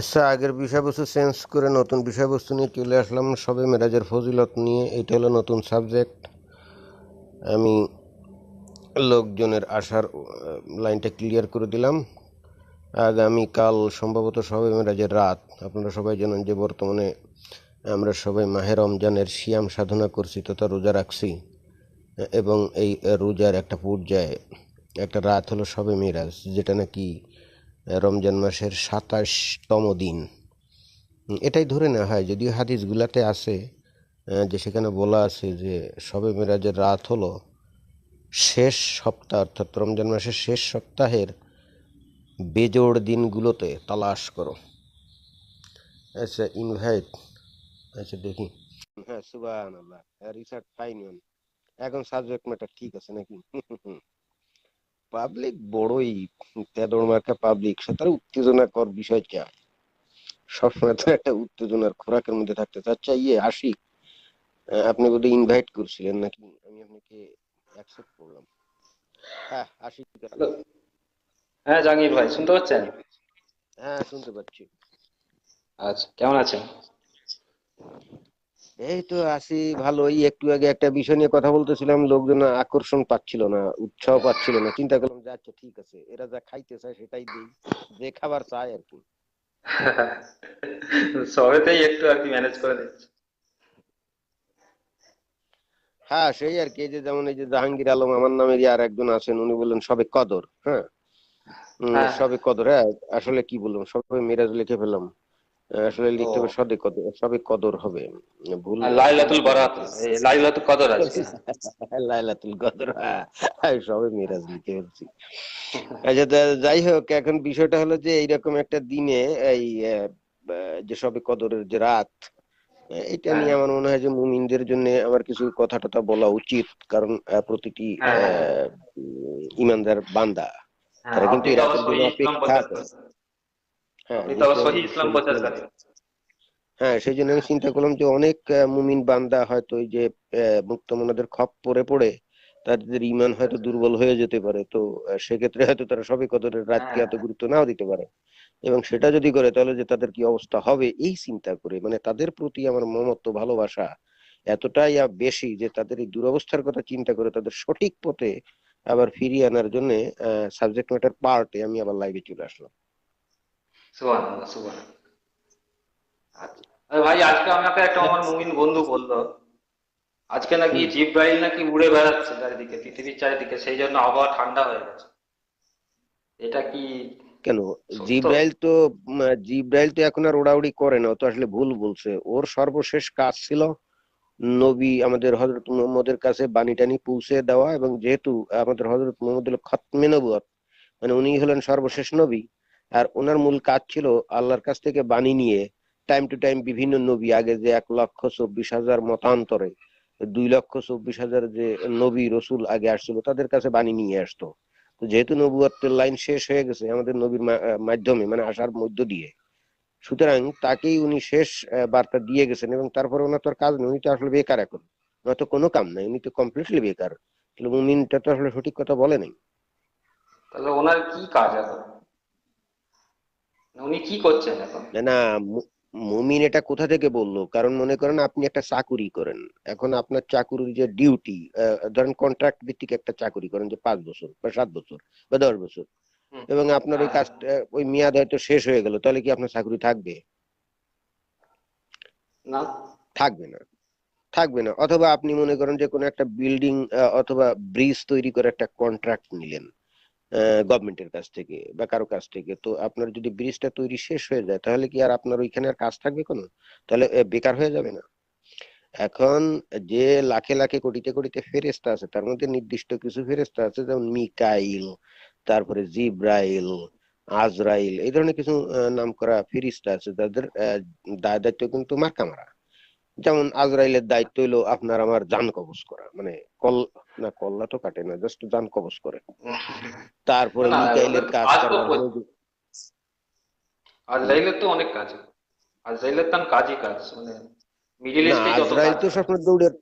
আচ্ছা আগের বিষয়বস্তু চেঞ্জ করে নতুন বিষয়বস্তু নিয়ে চলে আসলাম সবে মেরাজের ফজিলত নিয়ে। এটা হলো নতুন সাবজেক্ট আমি লোকজনের আসার লাইনটা ক্লিয়ার করে দিলাম। আগামীকাল সম্ভবত সবে মেরাজের রাত। আপনারা সবাই জানেন যে বর্তমানে আমরা সবাই মাহে রমজানের সিয়াম সাধনা করছি, তথা রোজা রাখছি। এবং এই রোজার একটা পর্যায়ে, একটা রাত হলো সবে মিরাজ, যেটা নাকি রমজান মাসের সাতাশতম দিন। এটাই ধরে নেওয়া হয়, যদিও হাদিসগুলাতে আছে যে সেখানে বলা আছে যে সবে মেরাজের রাত হলো শেষ সপ্তাহ, অর্থাৎ রমজান মাসের শেষ সপ্তাহের বেজোড় দিনগুলোতে তালাশ করো। আচ্ছা ইনভাইট। আচ্ছা দেখি। হ্যাঁ সুবাহ আল্লাহ রিসার্চ ফাইন এখন সাবজেক্ট ম্যাটার ঠিক আছে নাকি? পাবলিক বড়ই তেদর মার্কা পাবলিক সে তার উত্তেজনাকর বিষয় কে সবসময় তো একটা উত্তেজনার খোরাকের মধ্যে থাকতে আচ্ছা, ইয়ে আশিক আপনি বোধহয় ইনভাইট করছিলেন নাকি? আমি আপনাকে অ্যাকসেপ্ট করলাম। হ্যাঁ আশিক হ্যাঁ জাহাঙ্গীর ভাই শুনতে পাচ্ছেন? হ্যাঁ শুনতে পাচ্ছি। আচ্ছা কেমন আছেন? এই তো আছি ভালোই। একটু আগে একটা বিষয় নিয়ে কথা বলতেছিলাম লোকজন আকর্ষণ পাচ্ছিল না উৎসাহ পাচ্ছিল না। চিন্তা করলাম যে আচ্ছা ঠিক আছে এরা যা খাইতে চায় সেটাই দিই যে খাবার চায় আর কি। সবেতেই একটু আর কি ম্যানেজ করে দিচ্ছি হ্যাঁ সেই আর কি যে যেমন এই যে জাহাঙ্গীর আলম আমার নামের আর একজন আছেন উনি বললেন সবে কদর হ্যাঁ? হ্যাঁ। সবে কদর হ্যাঁ আসলে কি বললাম সবে মিরাজ লিখে ফেললাম। আসলে লিখতে হবে। সবে কদর সবে কদর হবে। ভুল লাইলাতুল বারাত লাইলাতুল কদর আজকে লাইলাতুল কদর হ্যাঁ। সবে মিরাজ লিখে ফেলছি। আচ্ছা যাই হোক এখন বিষয়টা হলো যে এইরকম একটা দিনে এই যে সবে কদরের যে রাত এটা নিয়ে হ্যাঁ। আমার মনে হয় যে মুমিনদের জন্য আমার কিছু কথা টথা বলা উচিত। কারণ প্রতিটি হ্যাঁ। আহ, ইমানদার বান্দা। হ্যাঁ তারা কিন্তু এই রাতের জন্য অপেক্ষা হ্যাঁ হ্যাঁ সেই জন্য আমি চিন্তা করলাম যে অনেক মুমিন বান্দা হয়তো ওই যে আহ, মুক্তমনাদের খপ পড়ে পড়ে তাদের ইমান হয়তো দুর্বল হয়ে যেতে পারে। তো সেক্ষেত্রে হয়তো তারা সবে কদরের রাতকে হ্যাঁ। এত গুরুত্ব নাও দিতে পারে। এবং সেটা যদি করে তাহলে যে তাদের কি অবস্থা হবে এই চিন্তা করে মানে তাদের প্রতি আমার মমত্ব ভালোবাসা এতটাই বেশি যে তাদের এই দুরবস্থার কথা চিন্তা করে তাদের সঠিক পথে আবার ফিরিয়ে আনার জন্য সাবজেক্ট ম্যাটার পার্টে আমি আবার লাইভে চলে আসলাম। সুবহানাল্লাহ সুবহানাল্লাহ আচ্ছা। ভাই আজকে আমাকে একটা আমার মুমিন বন্ধু বলল আজকে নাকি জিব্রাইল নাকি উড়ে বেড়াচ্ছে চারিদিকে পৃথিবীর চারিদিকে সেই জন্য আবহাওয়া ঠান্ডা হয়ে গেছে। এটা কি কেন? জিব্রাইল তো জিব্রাইল তো এখন আর ওড়াউড়ি করে না ও তো আসলে ভুল বলছে। ওর সর্বশেষ কাজ ছিল নবী আমাদের হজরত মুহাম্মদের কাছে বাণী টানি পৌঁছে দেওয়া এবং যেহেতু আমাদের হজরত মুহাম্মদ খতমে নবুয়ত মানে উনি হলেন সর্বশেষ নবী আর ওনার মূল কাজ ছিল আল্লাহর কাছ থেকে বাণী নিয়ে টাইম টু টাইম বিভিন্ন নবী, আগে যে এক লক্ষ চব্বিশ হাজার মতান্তরে, দুই লক্ষ চব্বিশ হাজার যে নবী, রসুল আগে আসছিল, তাদের কাছে বাণী নিয়ে আসতো। তো যেহেতু নবুয়তের লাইন শেষ হয়ে গেছে আমাদের নবীর মাধ্যমে মানে আসার মধ্য দিয়ে, সুতরাং তাকেই উনি শেষ বার্তা দিয়ে গেছেন এবং তারপরে ওনার তো আর কাজ নেই, উনি তো আসলে বেকার এখন। ওনার তো কোনো কাম নাই, উনি তো কমপ্লিটলি বেকার। তাহলে মুমিনটা তো আসলে সঠিক কথা বলে নাই। তাহলে ওনার কি কাজ এখন? উনি কি করছেন এখন? না না মুমিন এটা কোথা থেকে বলল? কারণ মনে করেন আপনি একটা চাকুরি করেন। এখন আপনার চাকুরির যে ডিউটি ধরেন কন্ট্রাক্ট ভিত্তিক একটা চাকুরি করেন যে পাঁচ বছর বা সাত বছর বা দশ বছর। এবং আপনার ওই কাজটা ওই মেয়াদ হয়তো শেষ হয়ে গেল তাহলে কি আপনার চাকরি থাকবে? না। থাকবে না। থাকবে না। অথবা আপনি মনে করেন যে কোনো একটা বিল্ডিং অথবা ব্রিজ তৈরি করে একটা কন্ট্রাক্ট নিলেন। গভর্নমেন্টের কাছ থেকে বা কারও কাছ থেকে। তো আপনার যদি ব্রিজটা তৈরি শেষ হয়ে যায়, তাহলে কি আর আপনার ওইখানে আর কাজ থাকবে কোনো? তাহলে বেকার হয়ে যাবে না। এখন যে লাখে লাখে কোটিতে কোটিতে ফেরেস্তা আছে, তার মধ্যে নির্দিষ্ট কিছু ফেরেস্তা আছে, যেমন মিকাইল, তারপরে জিব্রাইল, আজরাইল, এই ধরনের কিছু নাম করা ফেরিস্তা আছে, যাদের দায় দায়িত্ব কিন্তু মার্কা মারা। যেমন আজরাইলের দায়িত্ব হলো আপনার আমার জান কবজ করা মানে কল না কল্লা তো কাটে না জাস্ট জান কবজ করে। তারপরে মিকাইলের কাজ করা। যে- আজরাইলের তো অনেক কাজ। আজরাইলের তো কাজই কাজ মানে মিডিল ইস্টে যত আজরাইল তো সবসময় দৌড়ের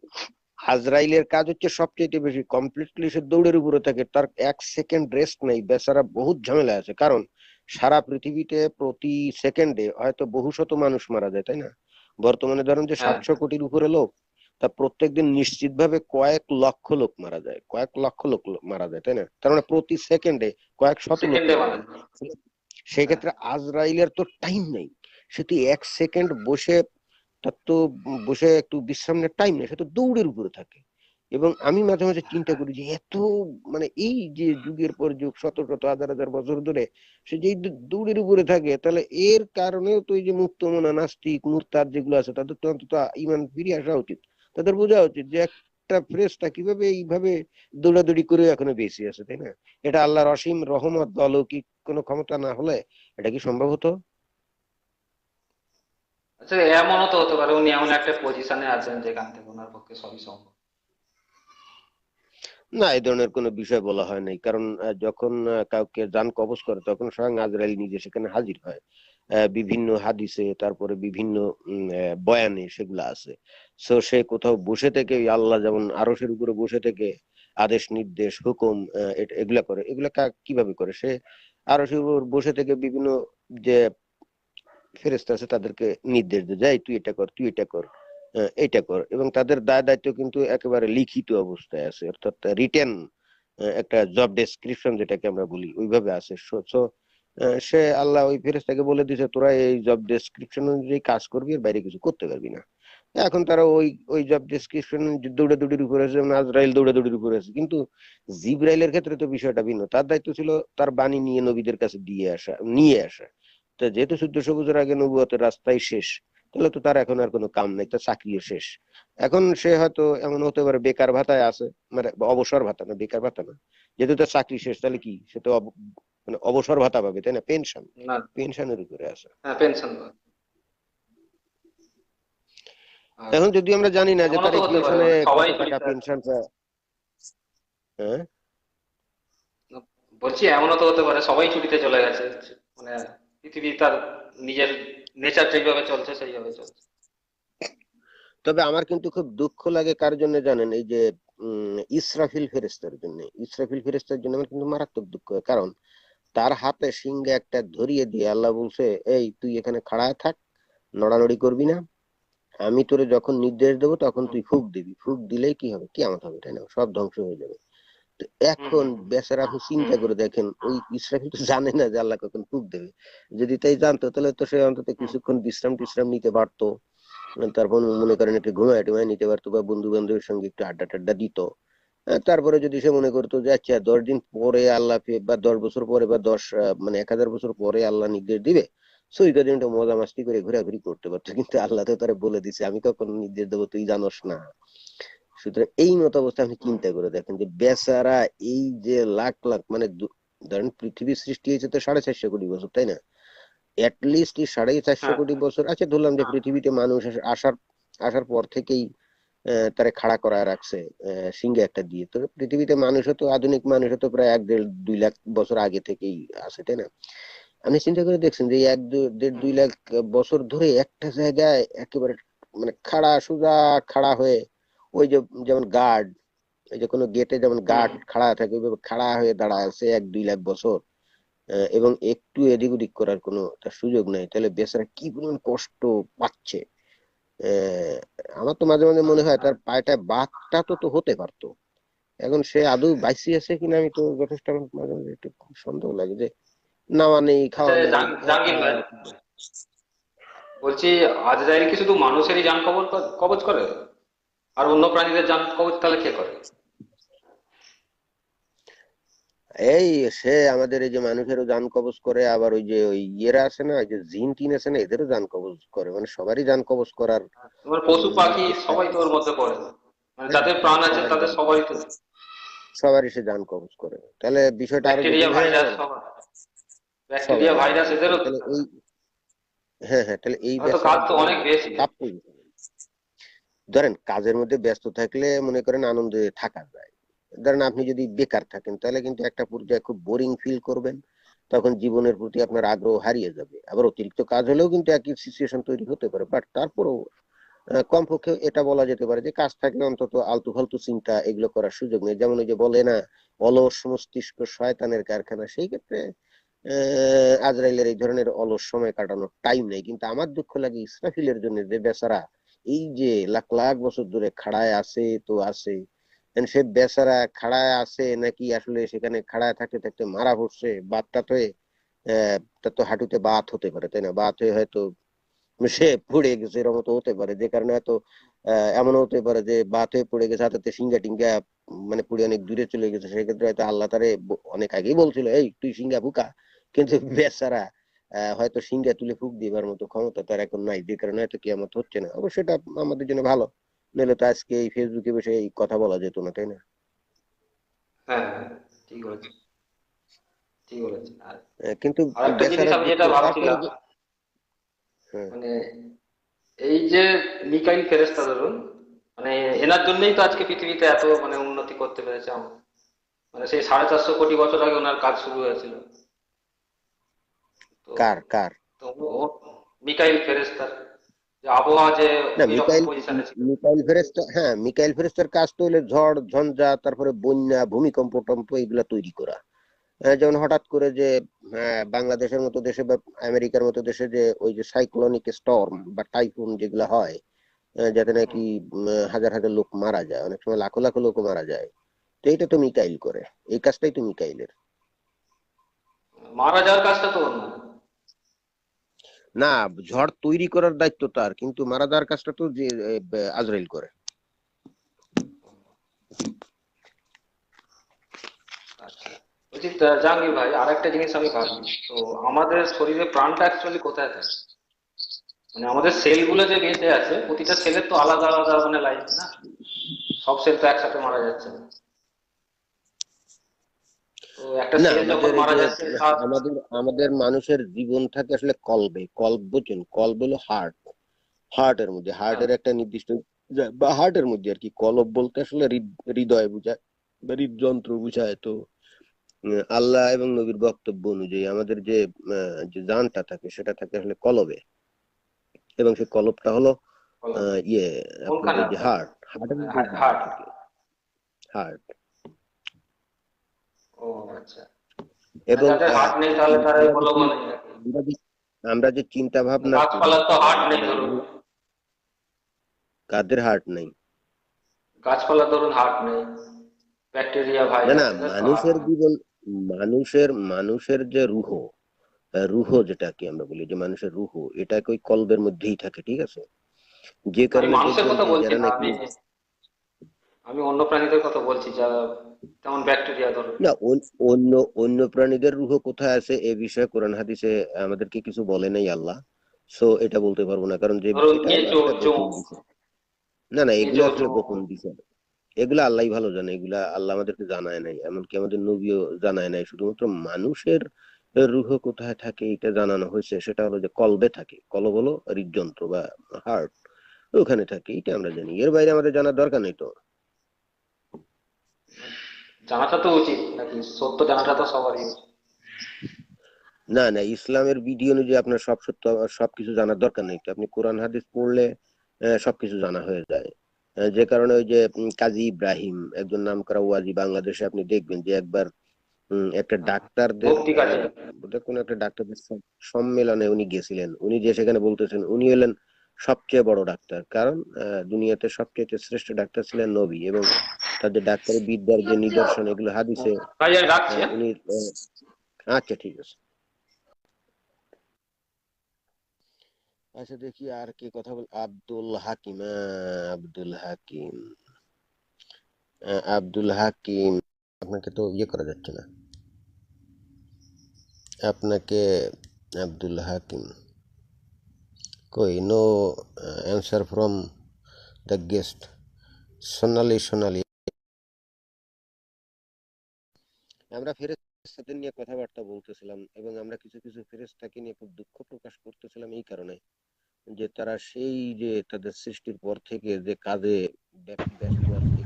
আজরাইলের কাজ হচ্ছে সবচেয়ে বেশি কমপ্লিটলি সে দৌড়ের উপরে থাকে তার এক সেকেন্ড রেস্ট নেই বেচারা বহুত ঝামেলা আছে। কারণ সারা পৃথিবীতে প্রতি সেকেন্ডে হয়তো বহু শত মানুষ মারা যায় তাই না? বর্তমানে ধরেন যে হ্যাঁ। সাতশো কোটির উপরে লোক তা প্রত্যেকদিন নিশ্চিতভাবে কয়েক লক্ষ লোক মারা যায় কয়েক লক্ষ লোক মারা যায় তাই না? তার মানে প্রতি সেকেন্ডে কয়েক শত লোক মানে। সেই ক্ষেত্রে আজরাইলের তো টাইম নেই। সে তো এক সেকেন্ড বসে তার তো বসে একটু বিশ্রাম নেওয়ার টাইম নেই সে তো দৌড়ের উপরে থাকে। এবং আমি মাঝে মাঝে চিন্তা করি যে এত মানে এই যে যুগের পর যুগ শত শত হাজার হাজার বছর ধরে সে যে দৌড়ের উপরে থাকে তাহলে এর কারণেও তো এই যে মুক্ত মুক্তমনা নাস্তিক মুরতাদ যেগুলো আছে তাদের তো অন্তত ইমান ফিরে আসা উচিত। তাদের বোঝা উচিত যে একটা ফ্রেশটা কীভাবে এইভাবে দৌড়াদৌড়ি করে এখনও বেঁচে আছে তাই না? এটা আল্লাহর অসীম রহমত অলৌকিক কোনো ক্ষমতা না হলে এটা কি সম্ভব হতো? আচ্ছা এমনও তো হতে পারে উনি এমন একটা পজিশনে আছেন যেখান থেকে ওনার পক্ষে সবই সম্ভব। না এই ধরনের কোনো বিষয় বলা হয় নাই কারণ যখন কাউকে যান কবজ করে তখন স্বয়ং আজরাইল নিজে সেখানে হাজির হয়। বিভিন্ন হাদিসে তারপরে বিভিন্ন বয়ানে সেগুলো আছে। সো সে কোথাও বসে থেকে আল্লাহ যেমন আরশের উপরে বসে থেকে আদেশ নির্দেশ হুকুম এগুলা করে। এগুলা কীভাবে করে? সে আরশের উপর বসে থেকে বিভিন্ন যে ফেরেস্তা আছে তাদেরকে নির্দেশ দেয় যাই তুই এটা কর তুই এটা কর এটা কর। এবং তাদের দায় দায়িত্ব কিন্তু একেবারে লিখিত অবস্থায় আছে। অর্থাৎ রিটেন একটা জব ডেসক্রিপশন যেটাকে আমরা বলি ওইভাবে আছে। আহ, সে আল্লাহ ওই ফেরেস্তাকে বলে দিয়েছে তোরা এই জব ডেসক্রিপশন অনুযায়ী কাজ করবি, এর বাইরে কিছু করতে পারবি না। এখন তারা ওই ওই জব ডেসক্রিপশন দৌড়াদৌড়ির উপরে আছে, যেমন আজরাইল দৌড়াদৌড়ির উপরে আছে। কিন্তু জিব্রাইলের ক্ষেত্রে তো বিষয়টা ভিন্ন। তার দায়িত্ব ছিল তার বাণী নিয়ে নবীদের কাছে দিয়ে আসা, নিয়ে আসা। তো যেহেতু চোদ্দশো বছর আগে নবুয়তের রাস্তায় শেষ, তাহলে তো তার এখন আর কোনো কাম নেই, তার চাকরিও শেষ। এখন সে হয়তো এমন হতে পারে বেকার ভাতায় আছে মানে অবসর ভাতা না, বেকার ভাতা না। যেহেতু তার চাকরি শেষ, তাহলে কি? সে তো মানে অবসর ভাতা পাবে তাই না? পেনশন পেনশনের উপরে আছে। হ্যাঁ পেনশন এখন যদি আমরা জানি না যে তার পেনশনে টাকা পেনশন হ্যাঁ? বলছি এমনও তো হতে পারে সবাই ছুটিতে চলে গেছে। মানে পৃথিবী তার নিজের নেচার যেভাবে চলছে সেইভাবে চলছে। তবে আমার কিন্তু খুব দুঃখ লাগে কার জন্য জানেন? এই যে উম, ইসরাফিল ফেরেস্তার জন্য। ইসরাফিল ফেরেস্তার জন্য আমার কিন্তু মারাত্মক দুঃখ কারণ তার হাতে সিংহে একটা ধরিয়ে দিয়ে আল্লাহ বলছে, এই, তুই এখানে খাড়ায় থাক, নড়ানড়ি করবি না। আমি তোরে যখন নির্দেশ দেবো তখন তুই ফুক দিবি। ফুক দিলেই কি হবে? কিয়ামত হবে, তাই না? সব ধ্বংস হয়ে যাবে। তো এখন। বেচারা আপনি চিন্তা করে দেখেন, ওই ইসরাফিল তো জানে না যে আল্লাহ কখন ফুক দেবে। যদি তাই জানতো, তাহলে তো সে অন্তত কিছুক্ষণ বিশ্রাম টিশ্রাম নিতে পারতো। তারপর মনে করেন একটু ঘুমায় টুমায় নিতে পারতো বা বন্ধু বান্ধবের সঙ্গে একটু আড্ডা টাড্ডা দিত। তারপরে যদি সে মনে করতো যে আচ্ছা দশ দিন পরে আল্লাহ বা দশ বছর পরে বা দশ মানে এক হাজার বছর পরে আল্লাহ নির্দেশ দিবে সই কদিন একটু মজা মাস্তি করে ঘোরাঘুরি করতে পারতো। কিন্তু আল্লাহ তো তারা বলে দিছে আমি কখন নির্দেশ দেবো তুই জানোস না। সুতরাং এই মত অবস্থা আপনি চিন্তা করে দেখেন যে বেচারা এই যে লাখ লাখ মানে ধরেন পৃথিবীর সৃষ্টি হয়েছে তো সাড়ে চারশো কোটি বছর তাই না? লিস্ট সাড়ে চারশো হ্যাঁ। কোটি বছর আচ্ছা ধরলাম যে পৃথিবীতে মানুষ আসার আসার পর থেকেই তারে খাড়া করা রাখছে সিংহে একটা দিয়ে। তো পৃথিবীতে মানুষও তো আধুনিক মানুষও তো প্রায় এক দেড় দুই লাখ বছর আগে থেকেই আছে তাই না? আপনি চিন্তা করে দেখছেন যে এক দেড় দুই লাখ বছর ধরে একটা জায়গায় একেবারে মানে খাড়া সোজা খাড়া হয়ে ওই যে যেমন গার্ড এই যে কোনো গেটে যেমন গার্ড খাড়া থাকে ওইভাবে খাড়া হয়ে দাঁড়ায় আছে এক দুই লাখ বছর আহ, এবং একটু এদিক ওদিক করার কোনো সুযোগ নাই। তাহলে বেচারা কি পরিমাণ কষ্ট পাচ্ছে? আমার তো মাঝে মাঝে মনে হয় তার পায়েটা বাঘটা তো তো হতে পারতো। এখন সে আদৌ বাইসি আছে কিনা আমি তো যথেষ্ট মাঝে মাঝে একটু সন্দেহ লাগে যে নাওয়া নেই খাওয়া আচ্ছা, জান- জাহাঙ্গীর ভাই। বলছি আজরাইল কি শুধু মানুষেরই যান কবজ কবজ করে? আর অন্য প্রাণীদের যান কবজ তাহলে কে করে? এই সে আমাদের এই যে মানুষেরও যান কবজ করে আবার ওই যে ওই ইয়েরা আছে না যে জিন টিন আছে না এদেরও যান কবজ করে মানে সবারই যান কবজ করার তোমার পশু পাখি সবাই তো ওর মধ্যে পড়ে মানে যাদের প্রাণ আছে তাদের সবাই তো সবারই সে যান কবজ করে। তাহলে বিষয়টা আরও ব্যাকটেরিয়া ভাইরাস সবার। ব্যাকটেরিয়া ভাইরাস এদেরও তাহলে এই হ্যাঁ হ্যাঁ তাহলে এই কাজ তো অনেক বেশি। ধরেন কাজের মধ্যে ব্যস্ত থাকলে মনে করেন আনন্দে থাকা যায়। ধরেন আপনি যদি বেকার থাকেন, তাহলে কিন্তু একটা পর্যায়ে খুব বোরিং ফিল করবেন। তখন জীবনের প্রতি আপনার আগ্রহ হারিয়ে যাবে। আবার অতিরিক্ত কাজ হলেও কিন্তু একই সিচুয়েশন তৈরি হতে পারে। বাট তারপরেও কমপক্ষে এটা বলা যেতে পারে যে, কাজ থাকলে অন্তত আলতু ফালতু চিন্তা এগুলো করার সুযোগ নেই। যেমন ওই যে বলে না, অলস মস্তিষ্ক শয়তানের কারখানা, সেই ক্ষেত্রে আজরাইলের এই ধরনের অলস সময় কাটানোর টাইম নেই। কিন্তু আমার দুঃখ লাগে ইসরাফিলের জন্য যে, বেচারা এই যে লাখ লাখ বছর ধরে খাড়ায় আছে, তো আছে সে বেচারা খাড়ায় আছে নাকি আসলে সেখানে খাড়ায় থাকতে থাকতে মারা পড়ছে, বাতটা তো তার তো হাঁটুতে বাত হতে পারে, তাই না? বাত হয়ে হয়তো সে পড়ে গেছে, এরকম তো হতে পারে। যে কারণে হয়তো এমন হতে পারে যে বাত হয়ে পড়ে গেছে হাতে সিঙ্গা টিঙ্গা মানে পুড়ে অনেক দূরে চলে গেছে। সেক্ষেত্রে হয়তো আল্লাহ তারে অনেক আগেই বলছিল, এই, তুই সিঙ্গা ফুকা কিন্তু বেচারা হয়তো সিঙ্গা তুলে ফুক দিবার মতো ক্ষমতা তার এখন নাই। যে কারণে হয়তো কিয়ামত হচ্ছে না। অবশ্য এটা আমাদের জন্য ভালো। নইলে তো আজকে এই ফেসবুকে বসে এই কথা বলা যেত না তাই না? হ্যাঁ হ্যাঁ, ঠিক বলেছেন। ঠিক বলেছেন। কিন্তু যেটা ভাবছিলাম মানে এই যে মিকাইল ফেরেশতা ধরুন মানে এনার জন্যই তো আজকে পৃথিবীতে এত মানে উন্নতি করতে পেরেছে আমরা মানে সেই সাড়ে চারশো কোটি বছর আগে ওনার কাজ শুরু হয়েছিল। কার কার? তো মিকাইল ফেরেশতার। হ্যাঁ মিকাইল ফেরেস্তার কাজ তো হলো ঝড় ঝঞ্ঝা তারপরে বন্যা ভূমিকম্প টম্প এগুলা তৈরি করা। যেমন হঠাৎ করে যে বাংলাদেশের মতো দেশে বা আমেরিকার মতো দেশে যে ওই যে সাইক্লোনিক স্টর্ম বা টাইফুন যেগুলা হয় যাতে নাকি হাজার হাজার লোক মারা যায় অনেক সময় লাখো লাখো লোক মারা যায়। তো এটা তো মিকাইল করে এই কাজটাই তো মিকাইলের। মারা যাওয়ার কাজটা তো না, ঝড় তৈরি করার দায়িত্ব তার কিন্তু মারা যাওয়ার কাজটা তো যে আজরাইল করে। আচ্ছা। ভাই জিনিস আমি ভাবি তো, আমাদের শরীরে প্রাণটা অ্যাকচুয়ালি কোথায় থাকে? মানে আমাদের সেলগুলো যে বেঁচে আছে, প্রতিটা সেলের তো আলাদা আলাদা মানে লাইফ না? সব সেল তো একসাথে মারা যাচ্ছে। না তো একটা না সেল যখন আমাদের আমাদের মানুষের জীবন থাকে আসলে কলবে কল্ব বুঝছেন কল্ব হলো হার্ট হার্টের মধ্যে হার্টের একটা নির্দিষ্ট বা হার্টের মধ্যে আর কি কলব বলতে আসলে হৃদয় বোঝায় বা হৃদযন্ত্র বোঝায় তো আল্লাহ এবং নবীর বক্তব্য অনুযায়ী আমাদের যে যে জানটা থাকে সেটা থাকে আসলে কলবে। এবং সেই কলবটা হলো আহ, ইয়ে হার্ট হার্টের হার্ট হার্ট ও আচ্ছা। এবং যাদের নেই তাহলে তারা আমরা বলো যে- আমরা যে চিন্তা ভাবনা গাছপালার তো হার্ট নেই ধরুন। কাদের হার্ট নেই? গাছপালা ধরুন হার্ট নেই। ব্যাকটেরিয়া না ভাইরাস না মানুষের জীবন মানুষের মানুষের যে রুহ রুহ যেটাকে আমরা বলি যে মানুষের রুহ এটা ওই কলবের মধ্যেই থাকে ঠিক আছে? যে কারণে মানুষের কথা আমি অন্য প্রাণীদের কথা বলছি যারা যেমন ব্যাকটেরিয়া ধরুন না অন্য অন্য প্রাণীদের রুহ কোথায় আছে এ বিষয়ে কোরআন হাদিসে আমাদেরকে কিছু বলে নাই আল্লাহ। সো এটা বলতে পারব না কারণ যে না না এগুলো আসলে গোপন বিষয়। এগুলো আল্লাহ ভালো জানে এগুলা আল্লাহ আমাদেরকে জানায় নাই এমনকি আমাদের নবীও জানায় নাই শুধুমাত্র মানুষের রুহ কোথায় থাকে এটা জানানো হয়েছে সেটা হলো যে কলবে থাকে। কলব হলো হৃদযন্ত্র বা হার্ট ওখানে থাকে এটা আমরা জানি। এর বাইরে আমাদের জানার দরকার নেই তো। জানাটা তো উচিত নাকি সত্য জানাটা তো সবারই। না না ইসলামের বিধি অনুযায়ী আপনার সব সত্য সবকিছু জানার দরকার নেই। আপনি কোরআন হাদিস পড়লে সবকিছু জানা হয়ে যায়। যে কারণে ওই যে কাজী ইব্রাহিম একজন নাম করা ওয়াজি বাংলাদেশে আপনি দেখবেন যে একবার একটা ডাক্তারদের কোনো একটা ডাক্তারদের সম্মেলনে উনি গেছিলেন। উনি যে সেখানে বলতেছেন উনি হলেন সবচেয়ে বড় ডাক্তার। কারণ দুনিয়াতে সবচেয়ে শ্রেষ্ঠ ডাক্তার ছিলেন নবী এবং তাদের ডাক্তারি বিদ্যার যে নিদর্শন এগুলো হাদিসে? উনি আচ্ছা ঠিক আছে। আচ্ছা দেখি আর কে কথা বল আব্দুল হাকিম আব্দুল হাকিম আব্দুল হাকিম আপনাকে তো ইয়ে করা যাচ্ছে না। আপনাকে আব্দুল হাকিম। কই? No answer from the guest Sonali Sonali. আমরা ফেরেশতাদের নিয়ে কথাবার্তা বলতেছিলাম এবং আমরা কিছু কিছু ফেরেশতাকে নিয়ে খুব দুঃখ প্রকাশ করতেছিলাম এই কারণে যে তারা সেই যে তাদের সৃষ্টির পর থেকে যে কাজে ব্যস্ত আছে।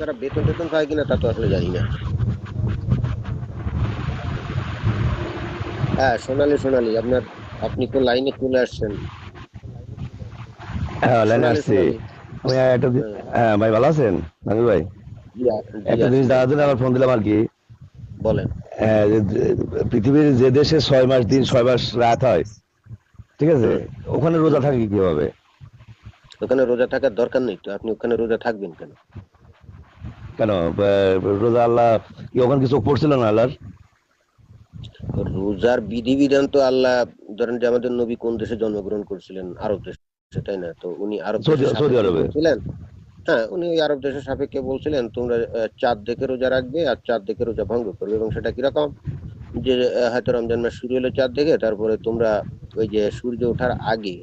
তারা বেতন টেতন পায় কিনা তা তো আসলে জানি না। হ্যাঁ সোনালি সোনালি আপনার আপনি তো লাইনে চলে আসছেন। হ্যাঁ লাইনে আসছি। হ্যাঁ ভাই ভালো আছেন? নামি ভাই? একটা জিনিস জানার জন্য আমার ফোন দিলাম আর কি। বলেন। আহ, যে- যে পৃথিবীর যে দেশে ছয় মাস দিন ছয় মাস রাত হয় ঠিক আছে? ওখানে রোজা থাকে কীভাবে? ওখানে রোজা থাকার দরকার নেই তো আপনি ওখানে রোজা থাকবেন কেন? কেন? রোজা আল্লাহ কি ওখানে কিছু পড়ছিল না আল্লাহর? রোজার বিধিবিধান তো আল্লাহ ধরেন যে আমাদের নবী কোন দেশে জন্মগ্রহণ করেছিলেন? আরব দেশে তাই না? তো উনি আরব। বলছিলেন হ্যাঁ উনি ওই আরব দেশের সাপেক্ষে বলছিলেন তোমরা চাঁদ দেখে রোজা রাখবে আর চাঁদ দেখে রোজা ভঙ্গ করবে এবং সেটা কীরকম? যে হয়তো রমজান মাস শুরু হলো চাঁদ দেখে তারপরে তোমরা ওই যে সূর্য ওঠার আগে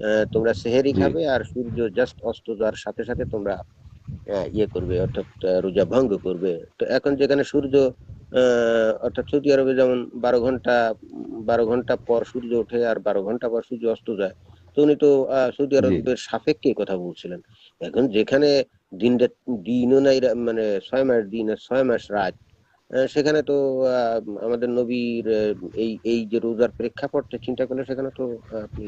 আহ, তোমরা সেহেরি খাবে আর সূর্য জাস্ট অস্ত যাওয়ার সাথে সাথে তোমরা আহ, ইয়ে করবে অর্থাৎ রোজা ভঙ্গ করবে। তো এখন যেখানে সূর্য অর্থাৎ সৌদি আরবে যেমন বারো ঘণ্টা বারো ঘণ্টা পর সূর্য ওঠে আর বারো ঘণ্টা পর সূর্য অস্ত যায় তো উনি তো সৌদি আরবের সাপেক্ষে কথা বলছিলেন। এখন যেখানে দিনটা দিনও নাই মানে ছয় মাস দিন আর ছয় মাস রাত সেখানে তো আহ, আমাদের নবীর এই এই যে রোজার প্রেক্ষাপটটা চিন্তা করলে সেখানে তো আহ, আপনি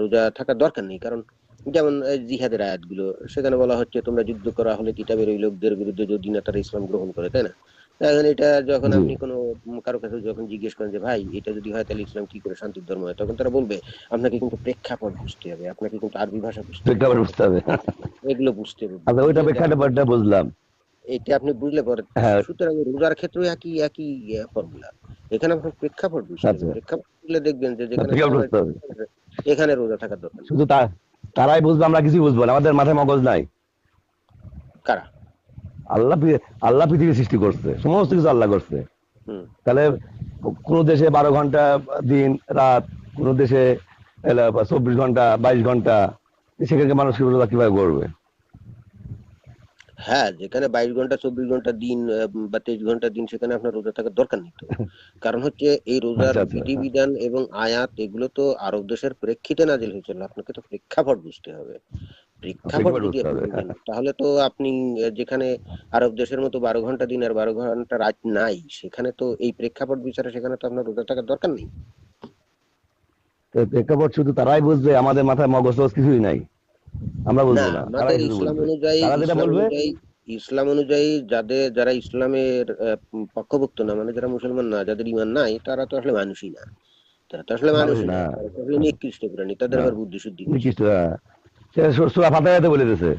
রোজা থাকার দরকার নেই। কারণ যেমন জিহাদের আয়াতগুলো সেখানে বলা হচ্ছে তোমরা যুদ্ধ করা হলে কিতাবের ওই লোকদের বিরুদ্ধে যদি না তারা ইসলাম গ্রহণ করে তাই না? এখন এটা যখন আপনি কোনো কারও কাছে যখন জিজ্ঞেস করেন যে ভাই এটা যদি হয় তাহলে ইসলাম কি করে শান্তির ধর্ম হয়? তখন তারা বলবে আপনাকে কিন্তু প্রেক্ষাপট বুঝতে হবে আপনাকে কিন্তু আরবি ভাষা বুঝতে হবে। প্রেক্ষাপট বুঝতে হবে। এগুলো বুঝতে হবে। আচ্ছা ওইটা প্রেক্ষাপটটা বুঝলাম। এটা আপনি বুঝলে পরে হ্যাঁ। সুতরাং রোজার ক্ষেত্রে একই একই ফর্মুলা এখানে আপনার প্রেক্ষাপট বুঝতে হবে। আচ্ছা। প্রেক্ষাপট বুঝলে দেখবেন যে যেখানে এখানে রোজা থাকার দরকার শুধু তারাই বুঝবে আমরা কিছুই বুঝব না। আমাদের মাথায় মগজ নাই। কারা? আল্লাহ আল্লাহ পৃথিবী সৃষ্টি করছে সমস্ত কিছু আল্লাহ করছে। তাহলে কোন দেশে বারো ঘণ্টা দিন রাত কোন দেশে চব্বিশ ঘণ্টা বাইশ ঘণ্টা সেখানে মানুষ কীভাবে করবে? হ্যাঁ যেখানে বাইশ ঘণ্টা চব্বিশ ঘণ্টা দিন বা তেইশ ঘণ্টা দিন সেখানে আপনার রোজা থাকার দরকার নেই কারণ হচ্ছে এই রোজার আচ্ছা, আচ্ছা, বিধিবিধান এবং আয়াত এগুলো তো আরব দেশের প্রেক্ষিতে নাজিল হয়েছিল। আপনাকে তো প্রেক্ষাপট বুঝতে হবে। প্রেক্ষাপট প্রেক্ষাপট যদি আপনি তাহলে তো আপনি যেখানে আরব দেশের মতো বারো ঘণ্টা দিন আর বারো ঘণ্টা রাত নাই সেখানে তো এই প্রেক্ষাপট বিচারে সেখানে তো আপনার রোজা থাকার দরকার নেই। প্রেক্ষাপট শুধু তারাই বুঝবে আমাদের মাথায় মগজ কিছুই নাই। আমরা বুঝব না আমাদের ইসলাম অনুযায়ী ইসলাম অনুযায়ী ইসলাম অনুযায়ী যাদের যারা ইসলামের পক্ষভুক্ত না মানে যারা মুসলমান না যাদের ইমান নাই তারা তো আসলে মানুষই না। তারা তো আসলে মানুষই না নিকৃষ্ট প্রাণী তাদের। আবার বুদ্ধি শুদ্ধি হ্যাঁ। সুরা ফাতাহাতে বলে দিয়েছে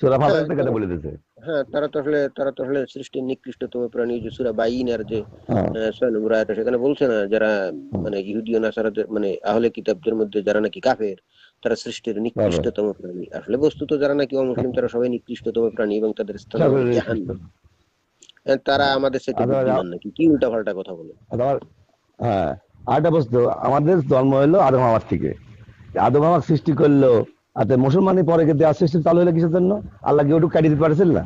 সুরা ফাতাহাতে কথা বলে দিয়েছে হ্যাঁ তারা তো আসলে তারা তো আসলে সৃষ্টির নিকৃষ্টতম প্রাণী যে সুরা বাইনের যে হ্যাঁ। ছয় নম্বর আয়াতে সেখানে বলছে না যারা মানে ইহুদি নাসারাদের মানে আহলে কিতাবদের মধ্যে যারা নাকি কাফের তারা সৃষ্টির নিকৃষ্টতম প্রাণী। আসলে বস্তুত যারা নাকি অমুসলিম তারা সবাই নিকৃষ্টতম প্রাণী এবং তাদের স্থান। জাহান্নাম। তারা আমাদের সাথে আচ্ছা, নাকি? কি উল্টা পাল্টা কথা বলে? আবার হ্যাঁ আরেকটা বস্তু আমাদের জন্ম হলো আদম আমার থেকে। আদম আমার সৃষ্টি করল আর মুসলমানই পরে কিন্তু আর সৃষ্টি চালু হলো কিসের জন্য? আল্লাহ কি ওটুকু কাটিয়ে দিতে পারছিল না?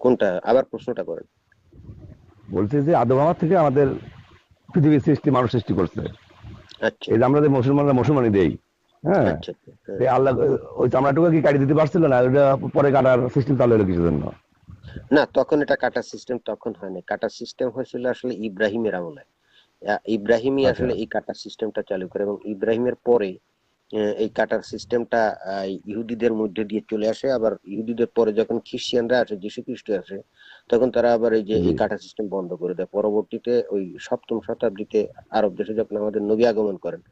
কোনটা? আবার প্রশ্নটা করেন। বলছে যে আদম আমার থেকে আমাদের পৃথিবীর সৃষ্টি মানুষ সৃষ্টি করছে। আচ্ছা। এই যে আমরা যে মুসলমানরা মুসলমানই দেই হ্যাঁ? আচ্ছা আচ্ছা, হ্যাঁ। আল্লাহ ওই চামড়াটুকু কি কাটিয়ে দিতে পারছিল না? ওটা পরে কাটার সিস্টেম চালু হলো কিসের জন্য? না তখন এটা কাটার সিস্টেম তখন হয়নি। কাটার সিস্টেম হয়েছিল আসলে ইব্রাহিমের আমলে। ইব্রাহিমই। আসলে এই কাটার সিস্টেমটা চালু করে এবং ইব্রাহিমের পরে এই কাটার সিস্টেমটা ইহুদিদের মধ্যে দিয়ে চলে আসে। আবার ইহুদিদের পরে যখন খ্রিস্টিয়ানরা আসে যীশু খ্রিস্ট আসে তখন তারা আবার এই যে এই। কাটার সিস্টেম বন্ধ করে দেয়। পরবর্তীতে ওই সপ্তম শতাব্দীতে আরব দেশে যখন আমাদের নবী আগমন করেন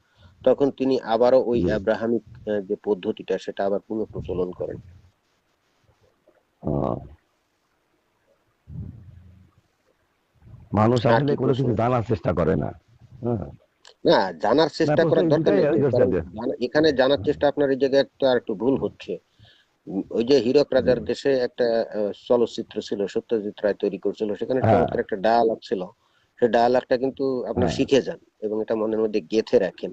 তখন তিনি আবারও ওই আব্রাহামিক যে পদ্ধতিটা সেটা আবার পুনঃ প্রচলন করেন মানুষ আসলে কোনো কিছু জানার চেষ্টা করে না। হ্যাঁ। না জানার চেষ্টা করার দরকার নেই। এখানে জানার চেষ্টা আপনার এই জায়গায় আর একটু ভুল হচ্ছে। ওই যে হীরক রাজার দেশে একটা চলচ্চিত্র ছিল সত্যজিৎ রায় তৈরি করছিল। সেখানে হ্যাঁ। চমৎকার একটা ডায়ালগ ছিল। সেই ডায়ালগটা কিন্তু আপনি হ্যাঁ। শিখে যান এবং এটা মনের মধ্যে গেঁথে রাখেন।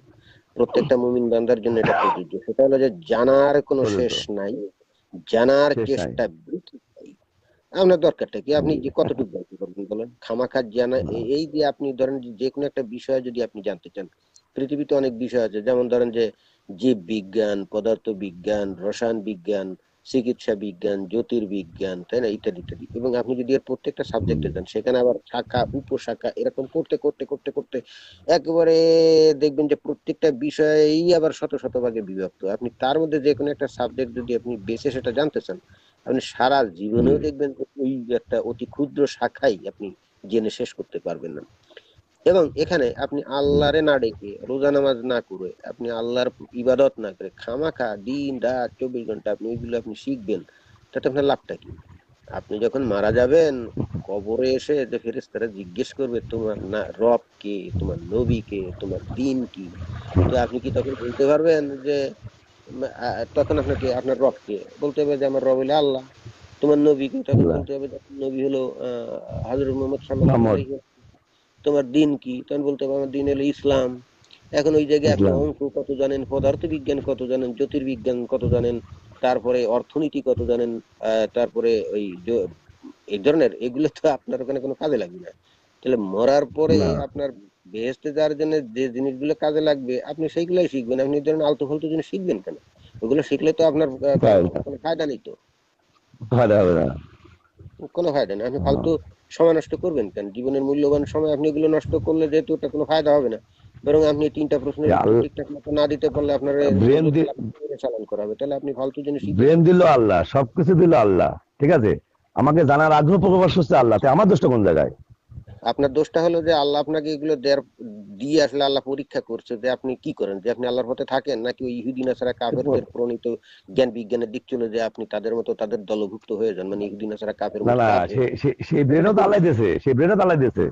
প্রত্যেকটা মুমিন বান্দার জন্য এটা প্রযোজ্য। সেটা হলো যে জানার কোনো শেষ নাই। জানার চেষ্টা। আপনার দরকারটা কি? আপনি যে কতটুকু জানতে পারবেন বলেন? খামাখার জানা এই যে আপনি ধরেন যে কোনো একটা বিষয় যদি আপনি জানতে চান, পৃথিবীতে অনেক বিষয় আছে। যেমন ধরেন যে জীব বিজ্ঞান পদার্থ বিজ্ঞান রসায়ন বিজ্ঞান চিকিৎসা বিজ্ঞান জ্যোতির্বিজ্ঞান, তাই না? ইত্যাদি ইত্যাদি। এবং আপনি যদি এর প্রত্যেকটা সাবজেক্টে যান, সেখানে আবার শাখা, উপশাখা এরকম করতে করতে করতে করতে একেবারে দেখবেন যে প্রত্যেকটা বিষয়েই আবার শত শত ভাগে বিভক্ত। আপনি তার মধ্যে যে কোনো একটা সাবজেক্ট যদি আপনি বেছে সেটা জানতে চান আপনি সারা জীবনেও দেখবেন যে ওই একটা অতি ক্ষুদ্র শাখাই আপনি জেনে শেষ করতে পারবেন না। এবং এখানে আপনি আল্লাহরে না ডেকে রোজা নামাজ না করে আপনি আল্লাহর ইবাদত না করে খামাখা দিন রাত চব্বিশ ঘণ্টা আপনি ওইগুলো আপনি শিখবেন তাতে আপনার লাভটা কি? আপনি যখন মারা যাবেন কবরে এসে যে ফেরেস্তারা জিজ্ঞেস করবে তোমার না রব কে? তোমার নবী কে? তোমার দিন কি? তো আপনি কি তখন বলতে পারবেন যে তখন আপনাকে আপনার রব কে? বলতে হবে যে আমার রব হলো আল্লাহ। তোমার নবী কে? তখন বলতে হবে নবী হলো হাজর মোহাম্মদ সাল্লাল্লাহু আলাইহি। তোমার দিন কি? তখন বলতে হবে আমার দিন হলো ইসলাম। এখন ওই জায়গায় আপনি। অঙ্ক কত জানেন? পদার্থ বিজ্ঞান কত জানেন? জ্যোতির্বিজ্ঞান কত জানেন? তারপরে অর্থনীতি কত জানেন? আহ, তারপরে ওই এই ধরনের এগুলো তো আপনার ওখানে কোনো কাজে লাগবে না। তাহলে মরার পরে আপনার বেহেস্তে যাওয়ার জন্য যে জিনিসগুলো কাজে লাগবে আপনি সেইগুলাই শিখবেন। আপনি এই ধরনের আলতু ফালতু জিনিস শিখবেন কেন? ওগুলো শিখলে তো আপনার কোনো ফায়দা নেই তো। ফায়দা হবে না। কোনো ফায়দা নেই। আপনি ফালতু সময় নষ্ট করবেন কেন? জীবনের মূল্যবান সময় আপনি এগুলো নষ্ট করলে যেহেতু এটা কোনো ফায়দা হবে না। বরং আপনি তিনটা উত্তর ঠিকঠাক মতো না দিতে পারলে আপনার চালান করা হবে? তাহলে আপনি ফালতু জিনিস ব্রেন দিল আল্লাহ সবকিছু দিল আল্লাহ ঠিক আছে? আমাকে জানার আগ্রহ প্রকাশ করছে আল্লাহ আমার দোষটা কোন জায়গায়? আপনার দোষটা হলো যে আল্লাহ আপনাকে এগুলো দেয়ার দিয়ে আসলে আল্লাহ পরীক্ষা করছে যে আপনি কি করেন? যে আপনি আল্লাহর পথে থাকেন নাকি ওই ইহুদি নাসারা কাফেরদের প্রণীত জ্ঞান বিজ্ঞানের দিক চলে যে আপনি তাদের মতো তাদের দলভুক্ত হয়ে যান? মানে ইহুদি নাসারা কাফের না না সে- সে- সেই ব্রেনও তো আল্লাহ দিয়েছে সেই ব্রেনও তো আল্লাহ দিয়েছে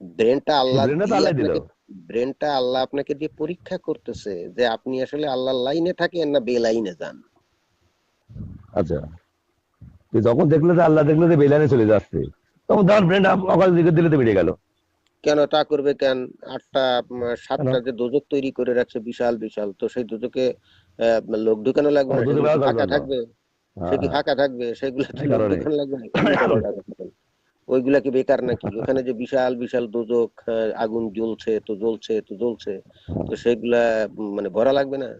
ব্রেনটা আল্লাহ দিয়ে আল্লাহ দিল। ব্রেনটা আল্লাহ আপনাকে দিয়ে পরীক্ষা করতেছে যে আপনি আসলে আল্লাহর লাইনে থাকেন না বেলাইনে যান। আচ্ছা। তুই যখন দেখলে যে আল্লাহ দেখলে যে বেলাইনে চলে যাচ্ছে তখন তোমার ব্রেন অকাল দিকে দিলে তো গেল। কেন? তা করবে কেন? আটটা সাতটা যে দোজক তৈরি করে রাখছে বিশাল বিশাল। তো সেই দোজকে লোক ঢুকানো লাগবে? না ফাঁকা থাকবে? সে কি হ্যাঁ। ফাঁকা থাকবে? সেগুলো ঢুকানো লাগবে? ওইগুলা কি বেকার নাকি? ওখানে যে বিশাল বিশাল দোজক আগুন জ্বলছে তো জ্বলছে তো জ্বলছে। তো সেগুলা মানে ভরা লাগবে না?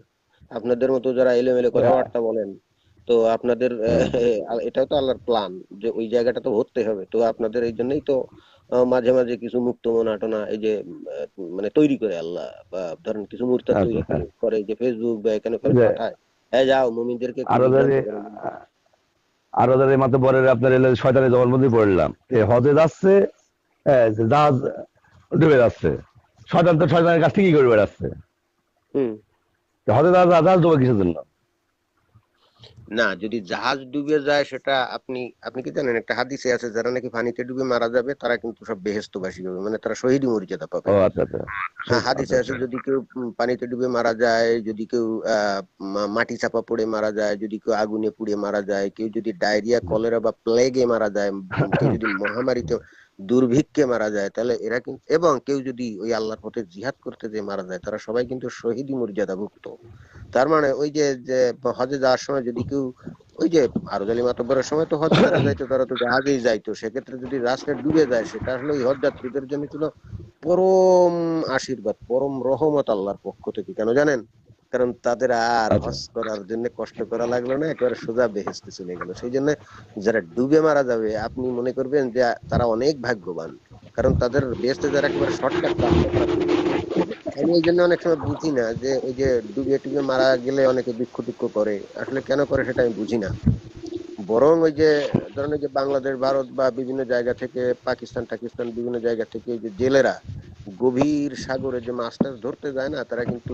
আপনাদের মতো যারা এলোমেলো কথাবার্তা বলেন। তো আপনাদের আহ, এটাও তো আল্লাহর প্ল্যান যে ওই জায়গাটা তো ভরতে হবে। তো আপনাদের এই জন্যই তো মাঝে মাঝে কিছু মুক্ত মনাটনা এই যে মানে তৈরি করে আল্লাহ বা ধরেন কিছু মূর্তি তৈরি আচ্ছা। করে- করে যে ফেসবুক বা এখানে ওখানে পাঠায়। হ্যাঁ যাও মুমিনদেরকে আরও করো। যাদের মাত্র পরের আপনার এলো শয়তানের জবানবন্দি পড়লাম। এ হজে যাচ্ছে হ্যাঁ, জাহাজ ডুবে যাচ্ছে। শয়তান তো শয়তানের কাছ থেকেই করে বেড়াচ্ছে হজে জাহাজ ডুবে কিসের জন্য? না যদি জাহাজ ডুবে যায় সেটা আপনি আপনি কি জানেন একটা হাদিসে আছে যারা নাকি পানিতে ডুবে মারা যাবে তারা কিন্তু সব বেহেস্তবাসী হবে মানে তারা শহীদ মর্যাদা পাবে। আচ্ছা আচ্ছা। হ্যাঁ, হাদিসে আছে যদি কেউ পানিতে ডুবে মারা যায় যদি কেউ আহ, মাটি চাপা পড়ে মারা যায় যদি কেউ আগুনে পুড়ে মারা যায় কেউ যদি ডায়রিয়া কলেরা বা প্লেগে মারা যায় কেউ যদি মহামারীতে দুর্ভিক্ষে মারা যায়, তাহলে এরা কিন্তু এবং কেউ যদি ওই আল্লাহর পথে জিহাদ করতে যে মারা যায়, তারা সবাই কিন্তু শহীদি মর্যাদাভুক্ত। তার মানে ওই যে যে হজে যাওয়ার সময় যদি কেউ, ওই যে আরজালি মাতব্বরের সময় তো হজ করা যাইতো, তারা তো জাহাজেই যাইতো, সেক্ষেত্রে যদি রাস্তা ডুবে যায় সেটা আসলে ওই হজ যাত্রীদের জন্য ছিল পরম আশীর্বাদ, পরম রহমত আল্লাহর পক্ষ থেকে, কেন জানেন? কারণ তাদের আর আচ্ছা। হজ করার জন্য কষ্ট করা লাগল না একেবারে সোজা বেহেস্তে চলে গেল। সেই জন্য যারা ডুবে মারা যাবে আপনি মনে করবেন যে তারা অনেক ভাগ্যবান কারণ তাদের বেহেস্তে যারা একেবারে শর্টকাট আমি এই জন্য অনেক সময় বুঝি না যে ওই যে ডুবে টুবে মারা গেলে অনেকে দুঃখ দুঃখ করে। আসলে কেন করে সেটা আমি বুঝি না। বরং ওই যে ধরেন যে বাংলাদেশ ভারত বা বিভিন্ন জায়গা থেকে পাকিস্তান টাকিস্তান বিভিন্ন জায়গা থেকে যে জেলেরা গভীর সাগরে যে মাছ টাছ ধরতে যায় না তারা কিন্তু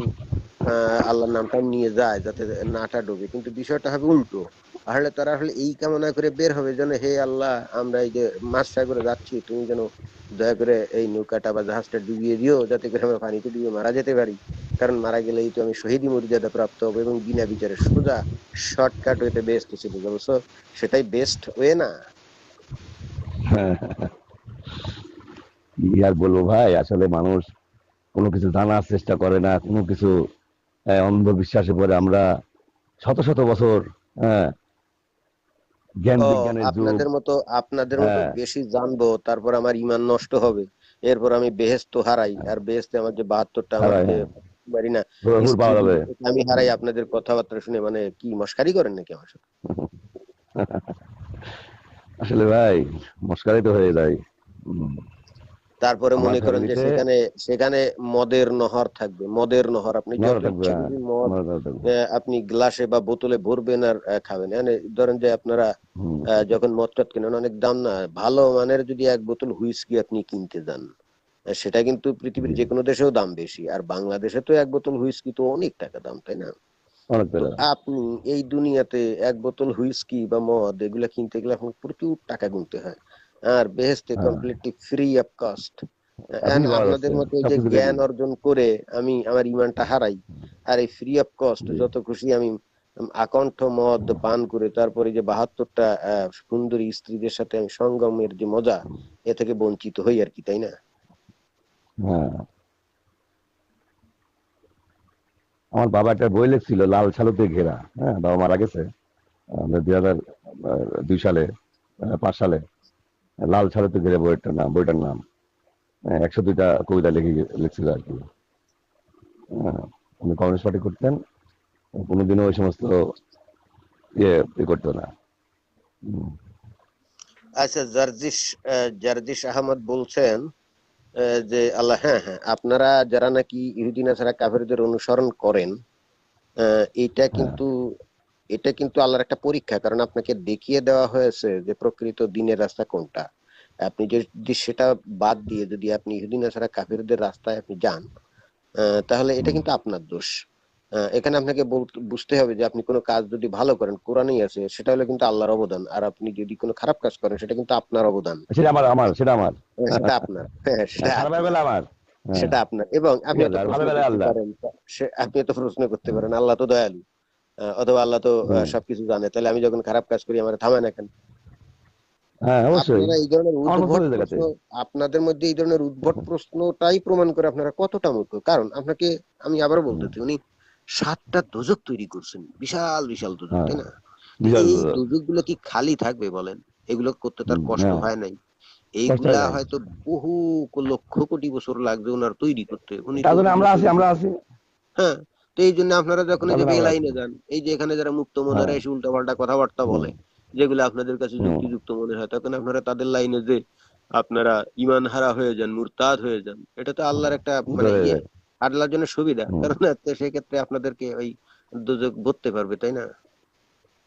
আল্লাহর নামটা নিয়ে যায় যাতে নাটা ডোবে। কিন্তু বিষয়টা হবে উল্টো। তাহলে তারা আসলে এই কামনা করে বের হবে যেন হে আল্লাহ আমরা এই যে মাছ সাগরে যাচ্ছি তুমি যেন দয়া করে এই নৌকাটা বা জাহাজটা ডুবিয়ে দিও যাতে করে আমরা পানিতে ডুবিয়ে মারা যেতে পারি। কারণ মারা গেলেই তো আমি শহীদি মর্যাদা প্রাপ্ত হব এবং বিনা বিচারে সোজা শর্টকাট ওয়েতে বেস্ট চলে যাব So, সেটাই বেস্ট ওয়ে না? আর বলব ভাই? আসলে মানুষ কোনো কিছু জানার চেষ্টা করে না কোনো কিছু অন্ধবিশ্বাসে পরে আমরা শত শত বছর হ্যাঁ জ্ঞান বিজ্ঞানের আপনাদের মতো আপনাদের মতো হ্যাঁ। বেশি জানব তারপর আমার ইমান নষ্ট হবে এরপর আমি বেহেস্ত হারাই আর বেহেস্তে আমার যে বাহাত্তরটা আমার যে হ্যাঁ। পারি না আমি হারাই আপনাদের কথাবার্তা শুনে মানে কি মস্কারি করেন নাকি আমার সাথে আসলে ভাই মস্কারি তো হয়ে যায়। তারপরে মনে করেন যে সেখানে সেখানে মদের নহর থাকবে মদের নহর। আপনি আপনি গ্লাসে বা বোতলে ভরবেন আর খাবেন। মানে ধরেন যে আপনারা যখন মদ টদ কেনেন অনেক দাম না। ভালো মানের যদি এক বোতল হুইস্কি আপনি কিনতে যান সেটা কিন্তু পৃথিবীর যে কোনো দেশেও দাম বেশি। আর বাংলাদেশে তো এক বোতল হুইস্কি তো অনেক টাকা দাম তাই না? আপনি এই দুনিয়াতে এক বোতল হুইস্কি বা মদ এগুলা কিনতে গেলে এখন প্রচুর টাকা গুনতে হয়। আর বেহেস্তে। কমপ্লিটলি ফ্রি অফ কস্ট আপনাদের মতো যে জ্ঞান অর্জন করে আমি আমার ইমানটা হারাই। আর এই ফ্রি অফ কস্ট যত খুশি আমি আকণ্ঠ মদ পান করে তারপরে যে বাহাত্তরটা সুন্দরী স্ত্রীদের সাথে আমি সঙ্গমের যে মজা এ থেকে বঞ্চিত হই আর কি তাই না? হ্যাঁ। আমার বাবা একটা বই লিখছিল লাল ছালুতে ঘেরা। হ্যাঁ বাবা মারা গেছে দুই হাজার দুই সালে পাঁচ সালে। লাল ছালুতে ঘেরে বইটার নাম বইটার নাম। হ্যাঁ, একশো দুইটা কবিতা লিখে লিখছিল আর কি। হ্যাঁ, উনি কমিউনিস্ট পার্টি করতেন কোনোদিনও ওই সমস্ত ইয়ে করতো না। আচ্ছা জার্জিস জার্জিস আহমদ বলছেন যে আল্লাহ হ্যাঁ হ্যাঁ আপনারা যারা নাকি ইহুদিন ছাড়া কাফেরদের অনুসরণ করেন আহ, এটা কিন্তু এটা কিন্তু আল্লাহর একটা পরীক্ষা কারণ আপনাকে দেখিয়ে দেওয়া হয়েছে যে প্রকৃত দিনের রাস্তা কোনটা। আপনি যদি সেটা বাদ দিয়ে যদি আপনি ইহুদিন ছাড়া কাফেরদের রাস্তায় আপনি যান তাহলে এটা কিন্তু আপনার দোষ। এখানে আপনাকে বুঝতে হবে যে আপনি কোনো কাজ যদি ভালো করেন কোরআনই আছে সেটা হলো কিন্তু আল্লাহর অবদান। আর আপনি যদি কোনো খারাপ কাজ করেন সেটা কিন্তু আপনার অবদান। সেটা আমার আমার সেটা আমার। হ্যাঁ, সেটা আপনার। হ্যাঁ, সেটা আপনার। আমার। হ্যাঁ, সেটা আপনার। এবং আপনি আপনি এত প্রশ্ন করতে পারেন আল্লাহ তো দয়ালু। অথবা আল্লাহ তো সবকিছু জানে। তাহলে আমি যখন খারাপ কাজ করি আমার থামায় না কেন? হ্যাঁ আপনারা এই ধরনের হয়ে আপনাদের মধ্যে এই ধরনের উদ্ভট প্রশ্নটাই প্রমাণ করে আপনারা কতটা মূর্খ। কারণ আপনাকে আমি আবার বলতেছি উনি সাতটা দোজক তৈরি করছেন। বিশাল বিশাল দোজক হ্যাঁ, তাই না? এই দোজক। গুলো কি খালি থাকবে বলেন? এগুলো করতে তার কষ্ট হ্যাঁ। হয় নাই। এইগুলা হয়তো বহু লক্ষ কোটি বছর লাগবে ওনার তৈরি করতে। উনি আমরা আছি আমরা আছি হ্যাঁ। তো এই জন্য আপনারা যখন এই যে বেলাইনে যান এই যে এখানে যারা মুক্ত মনেরা হ্যাঁ। এসে উল্টাপাল্টা কথাবার্তা বলে যেগুলো আপনাদের কাছে। যুক্তিযুক্ত মনে হয় তখন আপনারা তাদের লাইনে যে আপনারা ইমান হারা হয়ে যান মুরতাদ হয়ে যান এটা তো আল্লাহর একটা মানে ইয়ে আল্লাহর জন্য সুবিধা। কারণ তো সেক্ষেত্রে আপনাদেরকে ওই দুযোগ ধরতে পারবে তাই না?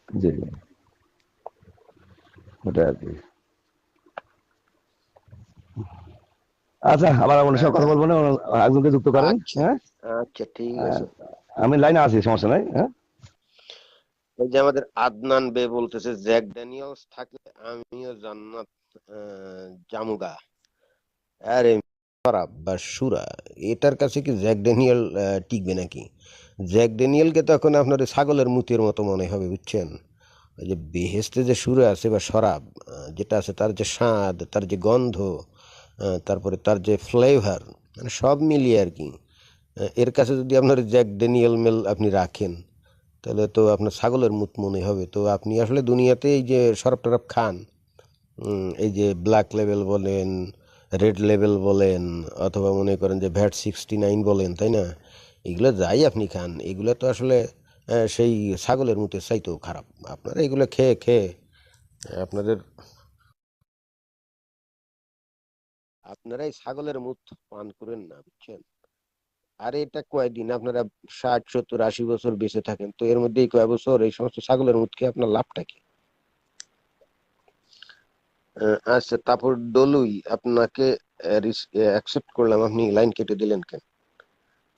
জি। ওটা আর কি। আচ্ছা আবার আমার সঙ্গে কথা বলব না? একজনকে যুক্ত করেন। আচ্ছা। হ্যাঁ? আচ্ছা ঠিক আছে। আমি লাইনে আছি, সমস্যা নাই হ্যাঁ? এই যে আমাদের আদনান বে বলতেছে, জ্যাক ড্যানিয়েলস থাকলে আমিও জান্নাত জামুগা আরে খারাপ বা সুরা, এটার কাছে কি জ্যাক ড্যানিয়েল টিকবে নাকি? জ্যাক ড্যানিয়েলকে তখন আপনার ওই ছাগলের মুতের মতো মনে হবে, বুঝছেন? ওই যে বেহেস্তে যে সুরে আছে বা শরাব যেটা আছে তার যে স্বাদ, তার যে গন্ধ তারপরে তার যে ফ্লেভার মানে সব মিলিয়ে আর কি। এর কাছে যদি আপনার জ্যাক ড্যানিয়েল মেল আপনি রাখেন, তাহলে তো আপনার ছাগলের মুত মনে হবে। তো আপনি আসলে দুনিয়াতে এই যে শরাব টরাব খান এই যে ব্ল্যাক লেভেল বলেন রেড লেভেল বলেন, অথবা মনে করেন যে ভ্যাট সিক্সটি নাইন বলেন, তাই না? এগুলো যাই আপনি খান, এগুলো তো আসলে সেই ছাগলের মুতের চাইতেও খারাপ। আপনারা এগুলো খেয়ে খেয়ে, আপনাদের আপনারা এই ছাগলের মুত পান করেন না, বুঝছেন? আরে এটা কয়দিন? আপনারা ষাট, সত্তর, আশি বছর বেঁচে থাকেন, তো এর মধ্যে কয় বছর? এই সমস্ত ছাগলের মুখ খেয়ে আপনার লাভটা কি? আচ্ছা তারপর ডলুই আপনাকে অ্যাকসেপ্ট করলাম। আপনি লাইন কেটে দিলেন কেন?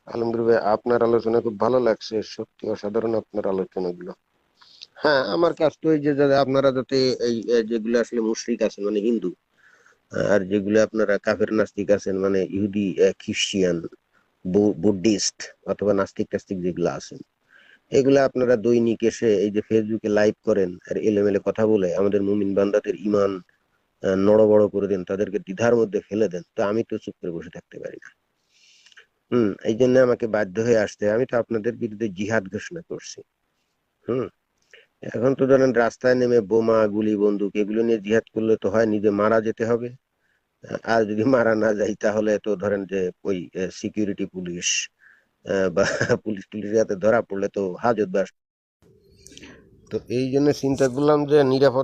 আলমগীর ভাই আপনার আলোচনা খুব ভালো লাগছে। সত্যি অসাধারণ আপনার আলোচনাগুলো। হ্যাঁ আমার কাছ তো এই যে যারা আপনারা যাতে এই যেগুলো আসলে মুশরিক আছেন মানে হিন্দু, আর যেগুলো আপনারা কাফের নাস্তিক আছেন মানে ইহুদি খ্রিস্টিয়ান বুদ্ধিস্ট অথবা নাস্তিক টাস্তিক যেগুলো আছেন, এগুলা আপনারা দৈনিক এসে এই যে ফেসবুকে লাইভ করেন আর এলোমেলে কথা বলে আমাদের মুমিন বান্দাদের ইমান নড়বড় করে দেন, তাদেরকে দ্বিধার মধ্যে ফেলে দেন, তো আমি তো চুপ করে বসে থাকতে পারি না। হুম, এই জন্য আমাকে বাধ্য হয়ে আসতে আমি তো আপনাদের বিরুদ্ধে জিহাদ ঘোষণা করছি। হুম, এখন তো ধরেন রাস্তায় নেমে বোমা, গুলি, বন্দুক, এগুলো নিয়ে জিহাদ করলে তো হয়, নিজে মারা যেতে হবে। আর যদি মারা না যায় তাহলে তো ধরেন যে ওই সিকিউরিটি পুলিশ বা পুলিশ পুলিশ ধরা পড়লে তো হাজত বাস। তো এই জন্য চিন্তা করলাম যে নিরাপদ